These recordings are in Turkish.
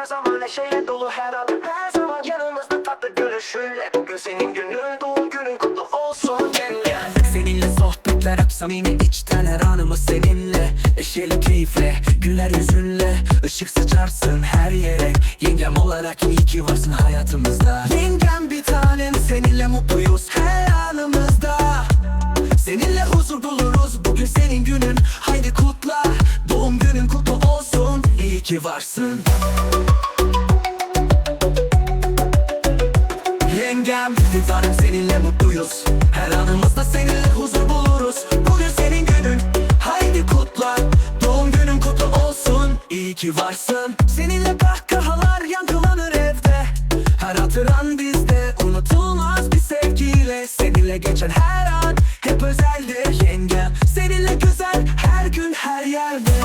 her zaman neşeyle dolu her an. Her zaman yanımızda tatlı gülüşüyle. Bugün senin günün doğum günün kutlu olsun yenge Seninle sohbetler hep samimi içten her anımız seninle. Eşeli keyifle güler yüzünle. Işık saçarsın her yere. Yengem olarak iyi ki varsın hayatımızda. Yengem bir tanem seninle mutluyuz her anımızda. Seninle huzur buluruz bugün senin günün. Haydi kutla doğum günün kutlu olsun. İyi ki varsın Yengem bir seninle mutluyuz. Her anımızda seninle huzur buluruz. Bugün senin günün. Haydi kutla. Doğum günün kutlu olsun. İyi ki varsın. Seninle kahkahalar yankılanır evde. Her hatıran bizde. Unutulmaz bir sevgiyle. Seninle geçen her an Hep özeldir yengem. Seninle güzel her gün her yerde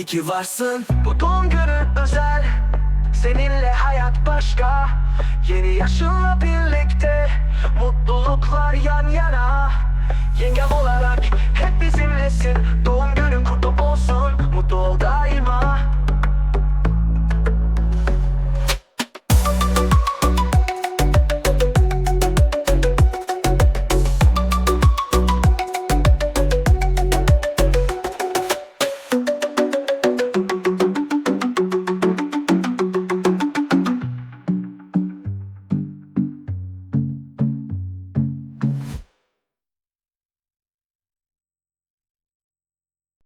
İyi ki varsın. Bu doğum günü özel. Seninle hayat başka. Yeni yaşınla birlikte Mutluluklar yan yana. Yengem